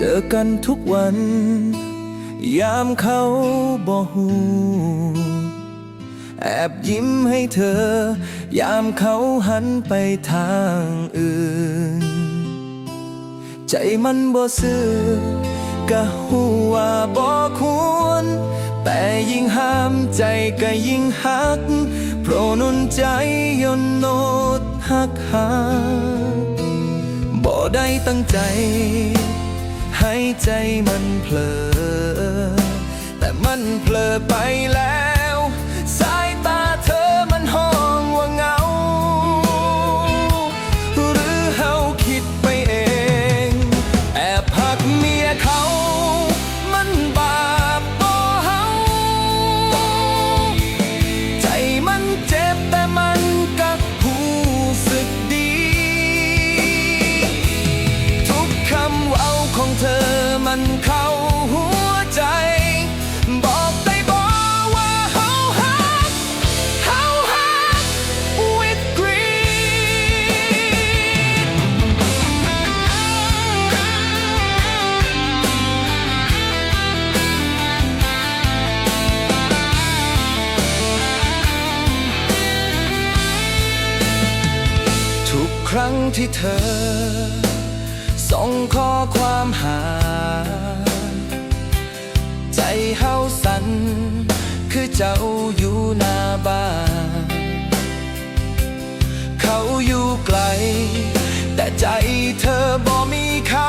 จอกันทุกวัน ยามเขาบ่หูแอบยิ้มให้เธอ ยามเขาหันไปทางอื่น ใจมันบ่ซื่อกะหูว่าบ่ควร แต่ยิ่งห้ามใจก็ยิ่งหัก โปรนุนใจยนโนดหักหาบ่ได้ตั้งใจ ให้ใจมันเผลอ แต่มันเผลอไปแล้ว รั้งที่เธอ ส่งข้อความหา ใจเฮาสั่นคือเจ้าอยู่หน้าบ้าน เขาอยู่ไกล แต่ใจเธอบ่มีเขา